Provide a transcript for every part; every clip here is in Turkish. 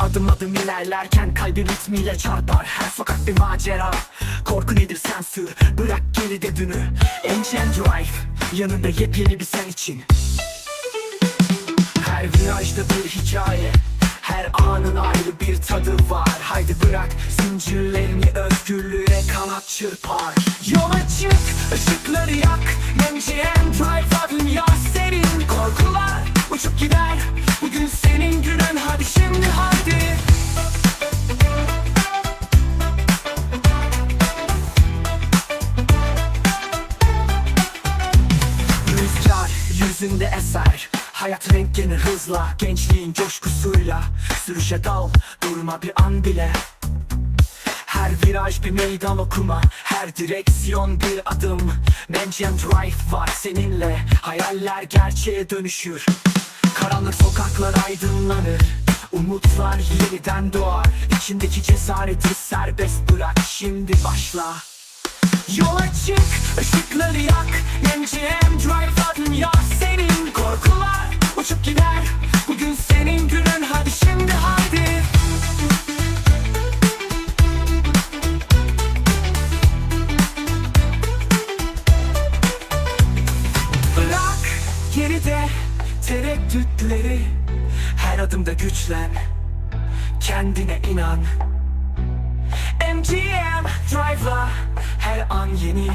Adım adım ilerlerken kalbin ritmiyle çarpar. Her sokak bir macera. Korku nedir sen Bırak geride dünü. Engine Drive Yanında yepyeni bir sen için. Her virajda bir hikaye. Her anın ayrı bir tadı var. Haydi bırak zincirlerini özgürlüğe kanat çırpar. Yola çık ışıkları yak. MGM Drive adın yar senin. Korkular uçup gider. Bugün senin Rüzgar yüzünde eser Hayat renklenir hızla Gençliğin coşkusuyla Sürüşe dal durma bir an bile. Her viraj bir meydan okuma Her direksiyon bir adım. Mention Drive var seninle Hayaller gerçeğe dönüşür Karanlık sokaklar aydınlanır. Umutlar yeniden doğar. İçindeki cesareti serbest bırak. Şimdi başla. Yola çık, ışıkları yak. MGM Drive adın yar senin. Korkular uçup gider. Bugün senin günün. Hadi şimdi hadi Bırak geride tereddütleri Her adımda güçlen. Kendine inan. MGM Drive'la her an yeni.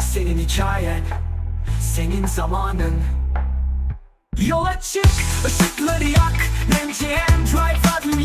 Senin hikayen, senin zamanın. Yola çık, ışıkları yak. MGM Drive adın